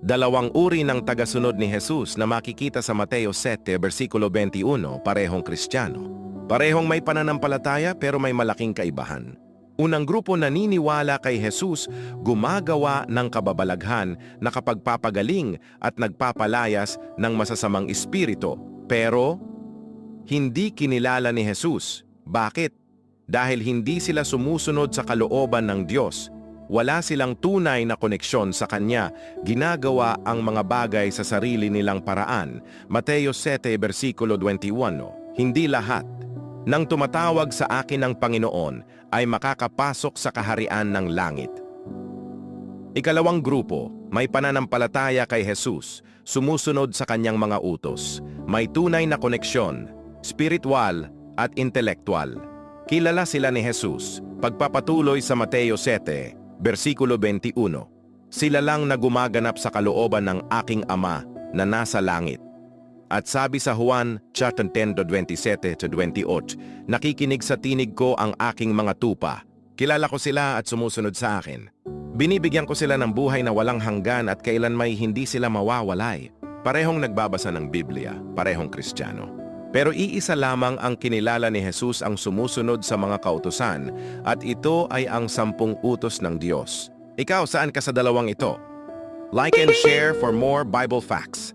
Dalawang uri ng tagasunod ni Jesus na makikita sa Mateo 7, versikulo 21, parehong Kristiyano. Parehong may pananampalataya pero may malaking kaibahan. Unang grupo naniniwala kay Jesus gumagawa ng kababalaghan na kapagpapagaling at nagpapalayas ng masasamang espiritu. Pero hindi kinilala ni Jesus. Bakit? Dahil hindi sila sumusunod sa kalooban ng Diyos. Wala silang tunay na koneksyon sa Kanya. Ginagawa ang mga bagay sa sarili nilang paraan. Mateo 7, versikulo 21. Hindi lahat. Nang tumatawag sa akin ng Panginoon ay makakapasok sa kaharian ng langit. Ikalawang grupo, may pananampalataya kay Jesus, sumusunod sa kanyang mga utos. May tunay na koneksyon, spiritual at intelektual. Kilala sila ni Jesus, pagpapatuloy sa Mateo 7, versikulo 21. Sila lang na gumaganap sa kalooban ng aking Ama na nasa langit. At sabi sa Juan 10:27-28, nakikinig sa tinig ko ang aking mga tupa. Kilala ko sila at sumusunod sa akin. Binibigyan ko sila ng buhay na walang hanggan at kailan may hindi sila mawawalay. Parehong nagbabasa ng Biblia, parehong Kristiyano. Pero iisa lamang ang kinilala ni Jesus ang sumusunod sa mga kautusan at ito ay ang sampung utos ng Diyos. Ikaw, saan ka sa dalawang ito? Like and share for more Bible facts.